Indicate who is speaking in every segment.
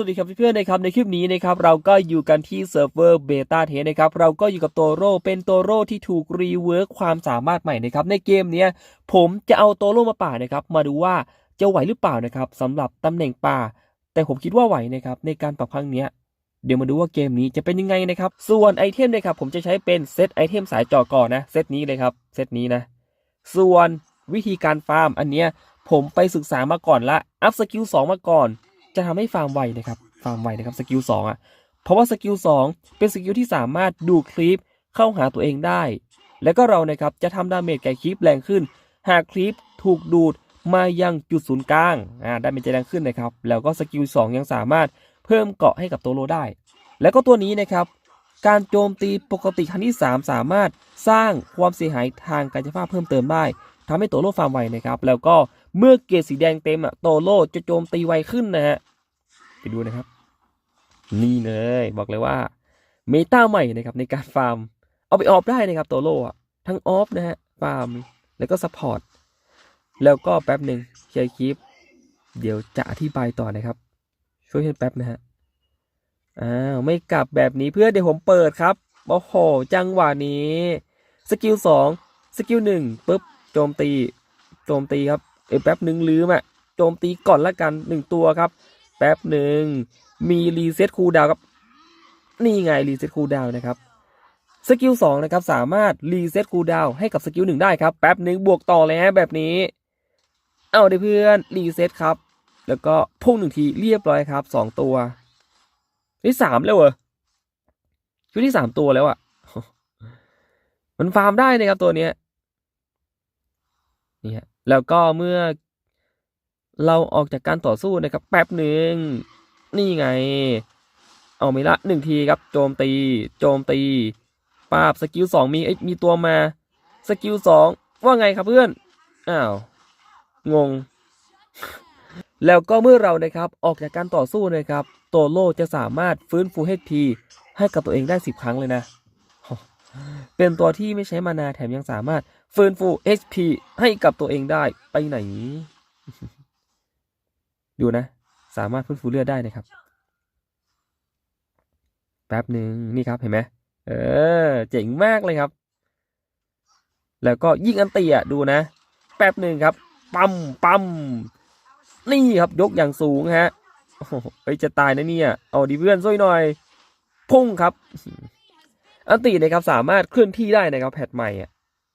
Speaker 1: สวัสดีครับเพื่อนๆนะครับในคลิปนี้นะครับเราก็อยู่กันที่เซิร์ฟเวอร์เบต้าเทสนะครับเราก็อยู่กับโตโร่เป็นโตโร่ที่ถูกรีเวิร์คความสามารถใหม่นะครับในเกมเนี้ยผมจะเอาโตโร่มาป่านะครับมาดูว่าจะไหวหรือเปล่านะครับสำหรับตำแหน่งป่า แต่ผมคิดว่าไหวนะครับในการปรับครั้งเนี้ยเดี๋ยวมาดูว่าเกมนี้จะเป็นยังไงนะครับส่วนไอเทมนะครับผมจะใช้เป็นเซตไอเทมสายจอก่อนนะเซตนี้เลยครับเซตนี้นะส่วนวิธีการฟาร์มอันเนี้ยผมไปศึกษามาก่อนละอัพสกิล2มาก่อน จะทำให้ฟาร์มไวนะครับฟาร์มไวนะครับสกิล2อะเพราะว่าสกิล2เป็นสกิลที่สามารถดูดคลิปเข้าหาตัวเองได้ แล้วก็เรานะครับจะทำดาเมจแก่คลิปแรงขึ้น หากคลิปถูกดูดมายังจุดศูนย์กลางอ่าดาเมจจะแรงขึ้นนะครับ แล้วก็สกิล2ยังสามารถเพิ่มเกาะให้กับตัวโลได้ แล้วก็ตัวนี้นะครับการโจมตีปกติครั้งที่ 3 สามารถสร้างความเสียหายทางกายภาพเพิ่มเติมได้ทำให้โตโลฟาร์มไวนะครับ แล้วก็เมื่อเกรดสีแดงเต็มอะโตโลจะโจมตีไวขึ้นนะฮะ ไปดูนะครับ นี่เลยบอกเลยว่าเมตาใหม่นะครับในการฟาร์ม เอาไปออฟได้นะครับโตโลอะทั้งออฟนะฮะฟาร์มแล้วก็ซัพพอร์ตแล้วก็แป๊บหนึ่งเคลียร์คลิป เดี๋ยวจะอธิบายต่อนะครับ ช่วยเพื่อนแป๊บนะฮะอ้าวไม่กลับแบบนี้เพื่อนเดี๋ยวผมเปิดครับโอ้โหจังหวะนี้สกิลสองสกิลหนึ่งปุ๊บโจมตี โจมตีครับเอ้แป๊บหนึ่งลืมอะโจมตีก่อนละกันหนึ่งตัวครับ แป๊บหนึ่งมีรีเซ็ตคูลดาวครับ นี่ไงรีเซ็ตคูลดาวนะครับสกิลสองนะครับสามารถรีเซ็ตคูลดาวให้กับสกิลหนึ่งได้ครับ แป๊บหนึ่งบวกต่อเลยฮะแบบนี้ เอาเดี๋ยวเพื่อนรีเซ็ตครับ แล้วก็พุ่งหนึ่งทีเรียบร้อยครับสองตัวนี่สามแล้วเหรอชุดที่สามตัวแล้วอะ่ะมันฟาร์มได้นะครับตัวเนี้ยนี่ฮะแล้วก็เมื่อ เราออกจากการต่อสู้นะครับแป๊บหนึ่งนี่ไง เอาไม่ละหนึ่งทีครับโจมตี โจมตีปาบสกิลสองมีเอ้มีตัวมาสกิลสองว่าไงครับเพื่อนอ้าวงง แล้วก็เมื่อเรานะครับออกจากการต่อสู้นะครับ โตโลจะสามารถฟื้นฟู HP ให้กับตัวเองได้10ครั้งเลยนะ เป็นตัวที่ไม่ใช้มานาแถมยังสามารถฟื้นฟู HP ให้กับตัวเองได้ไปไหน ดูนะ สามารถฟื้นฟูเลือดได้นะครับ แป๊บหนึ่งนี่ครับเห็นไหมเออ เจ๋งมากเลยครับ แล้วก็ยิงอันตีอะดูนะ แป๊บหนึ่งครับ ปั๊มปั๊มนี่ครับยกอย่างสูงฮะโอ้ยจะตายนะเนี่ย เอาดีเพื่อนช่วยหน่อย พุ่งครับ อันตีนะครับสามารถเคลื่อนที่ได้นะครับแพทใหม่อะ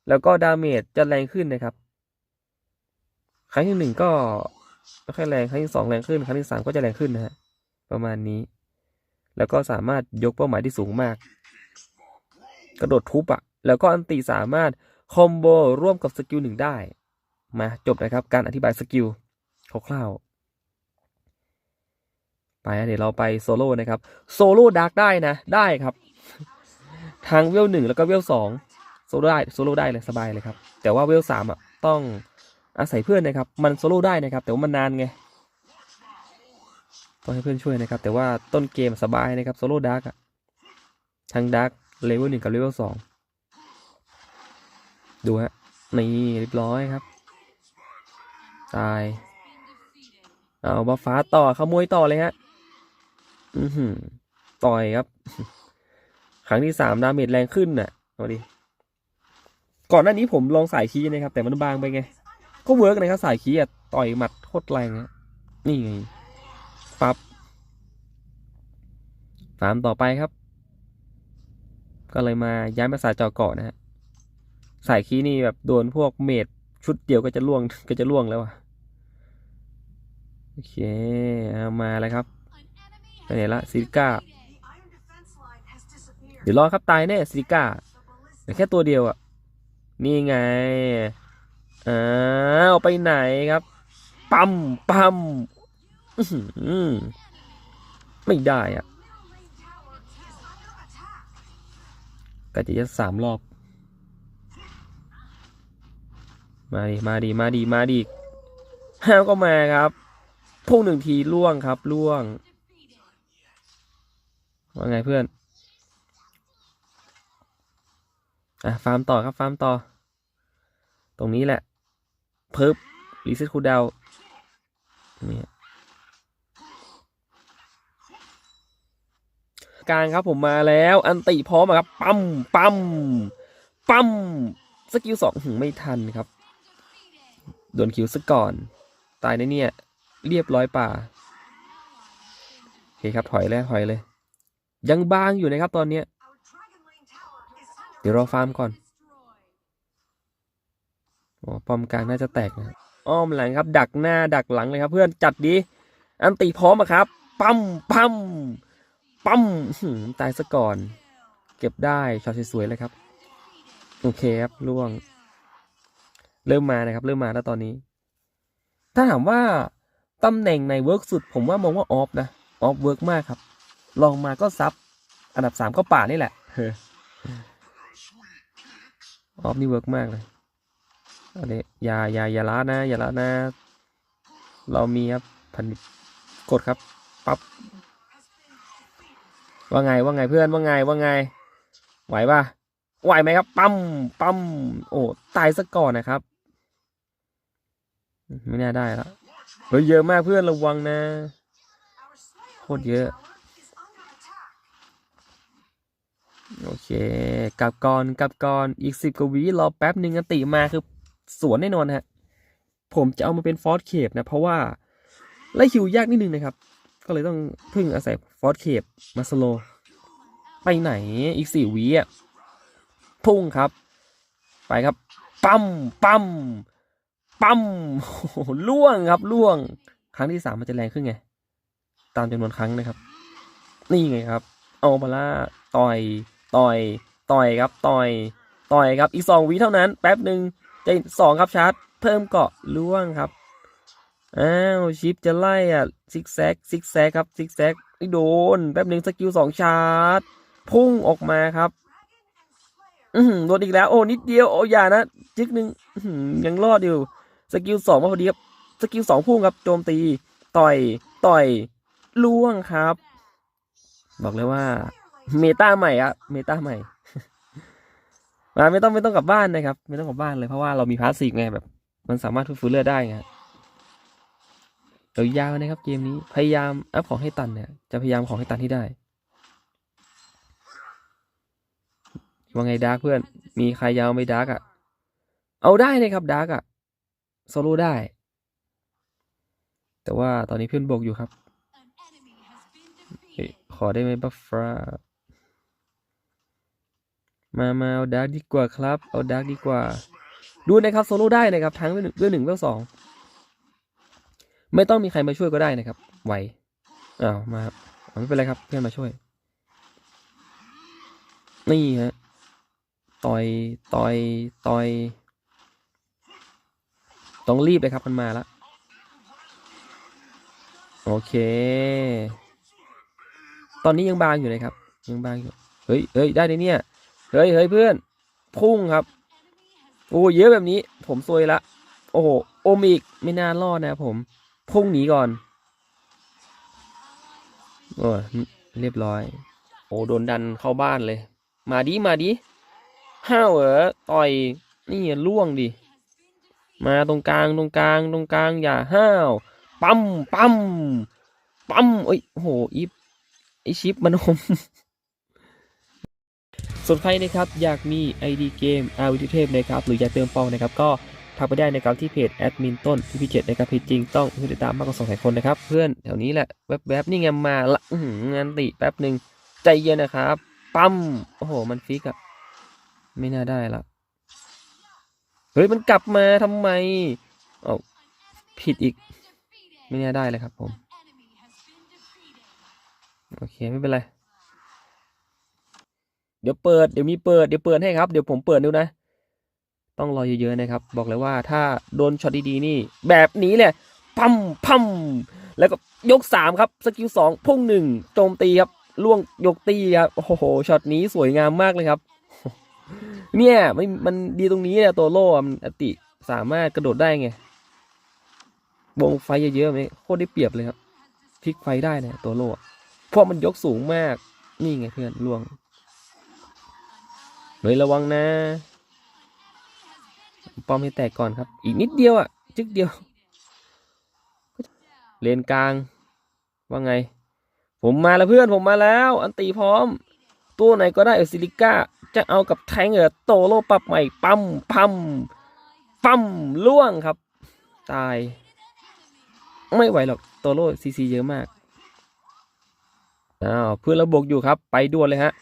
Speaker 1: แล้วก็ดาเมจจะแรงขึ้นนะครับ ครั้งที่หนึ่งก็ ไม่ค่อยแรงครั้งที่สองแรงขึ้น ครั้งที่สามก็จะแรงขึ้นนะฮะประมาณนี้ แล้วก็สามารถยกเป้าหมายที่สูงมาก กระโดดทุบอะแล้วก็อันตีสามารถคอมโบร่วมกับสกิลหนึ่งได้ มาจบนะครับ การอธิบายสกิลคร่าวๆไปเดี๋ยวเราไปโซโล่นะครับโซโล่ดาร์กได้นะ ได้ครับทางเวลหนึ่งแล้วก็เวลสองโซโล่ได้โซโล่ได้เลยสบายเลยครับ แต่ว่าเวลสามอะต้อง อาศัยเพื่อนนะครับ มันโซโล่ได้นะครับ แต่ว่ามันนานไงต้องให้เพื่อนช่วยนะครับ แต่ว่าต้นเกมสบายนะครับโซโล่ดาร์กอะทั้งดาร์กเลเวลหนึ่งกับเลเวลสองดูฮะนี่เรียบร้อยครับ ตาย เอาบัฟฟ้าต่อขโมยต่อเลยฮะอือหือต่อยครับ ครั้งที่สามดาเมจแรงขึ้นน่ะเอาดิก่อนหน้านี้ผมลองสายคีย์นะครับ แต่มันบางไปไง ก็เวิร์กนะครับสายคีย์อะต่อยหมัดโคตรแรงอะนี่ไงปับ๊บตามต่อไปครับ ก็เลยมาย้ายมาสายจอเกาะนะฮะสายคีนี่แบบโดนพวกเมดชุดเดียวก็จะล่วงก็จะล่วงแล้วอะโอเคเอามาแล้วครับไปไหนละซิลิก้าเดี๋ยวรอครับตายแน่ซิลิก้าแต่แค่ตัวเดียวอะนี่ไง อ้าวไปไหนครับ ปั๊มปั๊มไม่ได้อะก็จะยัดสามรอบ มาดิมาดิมาดิมาดิห้าวก็มาครับพุ่งหนึ่งทีล่วงครับล่วง ว่าไงเพื่อน อะฟาร์มต่อครับฟาร์มต่อ ตรงนี้แหละ เพิบรีเซ็ตคูดาวนี่กลางครับผมมาแล้ว อันติพร้อมครับ ปั๊มปั๊มปั๊มสกิลสองหึไม่ทันครับโดนคิวซะก่อน ตายในเนี่ย เรียบร้อยป่าโอเคครับถอยเลยถอยเลย ยังบางอยู่นะครับตอนเนี้ยเดี๋ยวรอฟาร์มก่อน อ๋อปอมกลางน่าจะแตกนะอ้อมหลังครับ ดักหน้าดักหลังเลยครับ เพื่อนจัดดี อันติพร้อมอะครับ ปั๊มปั๊มปั๊มตายซะก่อน เก็บได้ช็อตสวยๆเลยครับ โอเคครับล่วง เริ่มมานะครับ เริ่มมาแล้วตอนนี้ ถ้าถามว่าตำแหน่งในเวิร์กสุด ผมว่ามองว่าออฟนะออฟเวิร์กมากครับ ลองมาก็ซับ อันดับสามก็ป่านี่แหละเฮ้อออฟนี่เวิร์กมากเลย อันนี้อย่าอย่าอย่าละนะ อย่าละนะ เรามีครับพันกดครับปั๊บว่าไงว่าไงเพื่อนว่าไงว่าไง ไหวปะไหวไหมครับ ปั๊มปั๊มโอ้ตายซะก่อนนะครับ ไม่น่าได้แล้วเฮ้ยเยอะมากเพื่อนระวังนะโคตรเยอะ โอเคกลับก่อนกลับก่อนอีกสิบกว่าวิรอแป๊บหนึ่งอันติมาคือ สวนแน่นอนฮะ ผมจะเอามาเป็นฟอร์สเคปนะ เพราะว่าไล่คิวยากนิดนึงนะครับ ก็เลยต้องพึ่งอาศัยฟอร์สเคปมาสโล ไปไหนอีกสี่วิอะพุ่งครับ ไปครับ ปั๊มปั๊มปั๊มล่วงครับล่วง ครั้งที่สามมันจะแรงขึ้นไง ตามจำนวนครั้งนะครับ นี่ไงครับ เอามาละต่อย ต่อย ต่อยครับ ต่อย ต่อยครับ อีกสองวิเท่านั้น แป๊บหนึ่ง จสองครับชาร์จ เพิ่มเกาะล่วงครับอ้าวชิปจะไล่อะซิกแซกซิกแซกครับซิกแซกไม่โดนแป๊บหนึ่งสกิลสองชาร์จ พุ่งออกมาครับ อือหือโดนอีกแล้ว โอ้นิดเดียวโอ้ยานะจิกหนึ่งยังรอดอยู่สกิลสองมาพอดีครับสกิลสองพุ่งครับโจมตี ต่อยต่อยล่วงครับ บอกเลยว่า เมตาใหม่อะเมตาใหม่ มาไม่ต้องไม่ต้องกลับบ้านนะครับ ไม่ต้องกลับบ้านเลยเพราะว่าเรามีพาสซีฟไงแบบ มันสามารถฟื้นเลือดได้ไงเดี๋ยวยาวนะครับเกมนี้พยายามอัพของให้ตันเนี่ยจะพยายามของให้ตันที่ได้ว่าไงดาร์กเพื่อน มีใครยาวไม่ดาร์กอะเอาได้นะครับดาร์กอะโซโล่ได้ แต่ว่าตอนนี้เพื่อนบกอยู่ครับ ขอได้ไหมบัฟฟรา มามาเอาดาร์กดีกว่าครับ เอาดาร์กดีกว่า ดูนะครับโซโล่ได้นะครับทั้งด้วยหนึ่งด้วยหนึ่งด้วยสองไม่ต้องมีใครมาช่วยก็ได้นะครับ ไหวอ้าวมาครับไม่เป็นไรครับเพื่อนมาช่วย นี่ฮะต่อยต่อยต่อยต้องรีบเลยครับมันมาแล้วโอเค ตอนนี้ยังบางอยู่เลยครับ ยังบางอยู่ เฮ้ยเฮ้ยได้เลยเนี่ย เฮ้ยเฮ้ยเพื่อน พุ่งครับ โอ้เยอะแบบนี้ ผมซวยละ โอ้โหโอมอีกไม่น่ารอดนะผม พุ่งหนีก่อน โอ้เรียบร้อย โอ้โดนดันเข้าบ้านเลย มาดิมาดิห้าวเหรอต่อยนี่ล่วงดิมาตรงกลางตรงกลางตรงกลางอย่าห้าวปั๊มปั๊มปั๊มเอ้ยโอ้โหอีฟไอชิปมันอม ส่วนใครนะครับอยากมี ID เกมอาวิทเทพนะครับหรืออยากเติมปองนะครับก็ทักไปได้นะครับที่เพจแอดมินต้นที่พิเจตนะครับเพจจริงต้องผู้ติดตามมากกว่าสองแสนคนนะครับ เพื่อนแถวนี้แหละแวบๆนี่ไงมาละงานติแป๊บหนึ่งใจเย็นนะครับปั๊มโอ้โห มันฟิกอะไม่น่าได้ละเฮ้ยมันกลับมาทำไมเอ้าผิดอีก ไม่น่าได้เลยครับผม โอเค ไม่เป็นไร เดี๋ยวเปิดเดี๋ยวมีเปิดเดี๋ยวเปิดให้ครับเดี๋ยวผมเปิดดูนะ ต้องรอเยอะๆนะครับ บอกเลยว่าถ้าโดนช็อตดีๆนี่ แบบนี้เลยพัมพัมแล้วก็ยกสามครับสกิลสองพุ่งหนึ่งโจมตีครับล่วงยกตีครับโอ้โหช็อตนี้สวยงามมากเลยครับ เนี่ยไม่มันดีตรงนี้เนี่ยตัวโล่อมันอติสามารถกระโดดได้ไงวงไฟเยอะๆไหมโคตรได้เปรียบเลยครับพลิกไฟได้นี่ยตัวโล่เพราะมันยกสูงมากนี่ไงเพื่อนล่วง เฮ้ยระวังนะ ป้อมให้แตกก่อนครับ อีกนิดเดียวอะ จึกเดียว เลนกลาง ว่าไง ผมมาแล้วเพื่อนผมมาแล้ว อันตีพร้อม ตัวไหนก็ได้เอซิลิก้า จะเอากับแทงเหรอโตโลปรับใหม่ ปั๊มพัมปั๊มล่วงครับ ตาย ไม่ไหวหรอกโตโลซีซีเยอะมากอ้าวเพื่อนเราบวกอยู่ครับ ไปด่วนเลยฮะ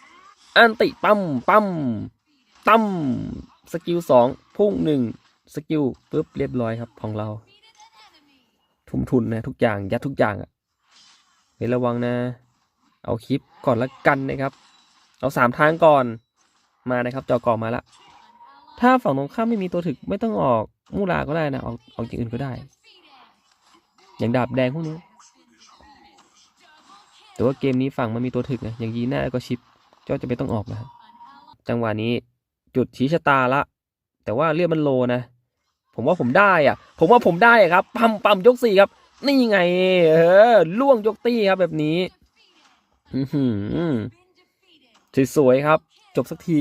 Speaker 1: อันติปั๊มปั๊มตั้มสกิลสองพุ่งหนึ่งสกิลปุ๊บเรียบร้อยครับของเรา ทุ่มทุนนะทุกอย่างยัดทุกอย่างอะ่ะเฮ้ยระวังนะ เอาคลิปก่อนละกันนะครับ เอาสามทางก่อนมานะครับจอกอมาละ ถ้าฝั่งตรงข้ามไม่มีตัวถึกไม่ต้องออกมูลาก็ได้นะออกออกอย่างอื่นก็ได้ อย่างดาบแดงพวกนี้แต่ว่าเกมนี้ฝั่งมันมีตัวถึกนะอย่างยีน่าก็ชิป ก็จะไม่ต้องออกนะครับจังหวะนี้จุดชี้ชะตาละ แต่ว่าเลือดมันโลนะ ผมว่าผมได้อะ ผมว่าผมได้อะครับ ปั๊มปั๊มยกสี่ครับ นี่ไง เออล่วงยกตี้ครับแบบนี้อือหือสวยๆครับ จบสักที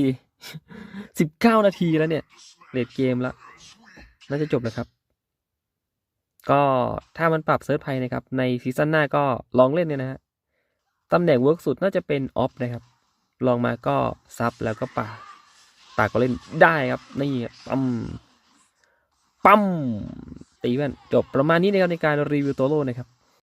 Speaker 1: สิบเก้านาทีแล้วเนี่ยเลดเกมล้วน่าจะจบแล้วครับ ก็ถ้ามันปรับเซิร์ชไพนะครับ ในซีซั่นหน้าก็ลองเล่นเนี่ยนะฮะตำแหน่งเวิร์กสุดน่าจะเป็นออฟนะครับ ลองมาก็ซับแล้วก็ป่าป่าก็เล่นได้ครับนี่ปั๊มปั๊มตีแว่นจบประมาณนี้นะครับในการรีวิวโตโร่นะครับ